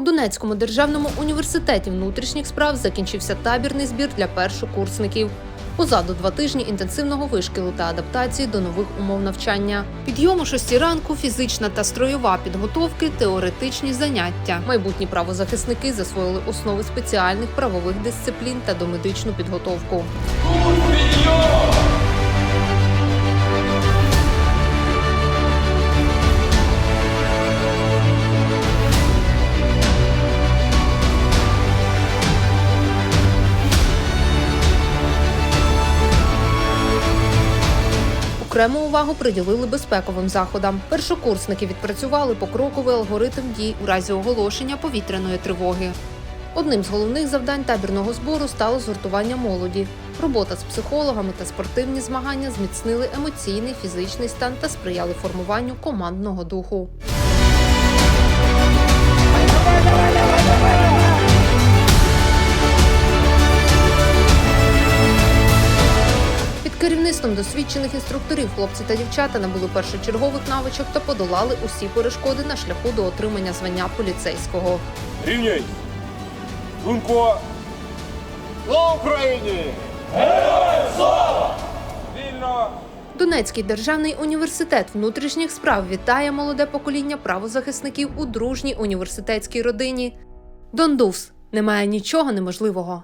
Донецькому державному університеті внутрішніх справ закінчився табірний збір для першокурсників. Позаду два тижні інтенсивного вишкілу та адаптації до нових умов навчання. Підйом о 6 ранку, фізична та строєва підготовки, теоретичні заняття. Майбутні правозахисники засвоїли основи спеціальних правових дисциплін та домедичну підготовку. Окрему увагу приділили безпековим заходам. Першокурсники відпрацювали покроковий алгоритм дій у разі оголошення повітряної тривоги. Одним з головних завдань табірного збору стало згуртування молоді. Робота з психологами та спортивні змагання зміцнили емоційний, фізичний стан та сприяли формуванню командного духу. Під керівництвом досвідчених інструкторів хлопці та дівчата набули першочергових навичок та подолали усі перешкоди на шляху до отримання звання поліцейського. Рівняй! Лунко! Слава Україні! Героям слава! Вільно! Донецький державний університет внутрішніх справ вітає молоде покоління правозахисників у дружній університетській родині. Дондувс немає нічого неможливого.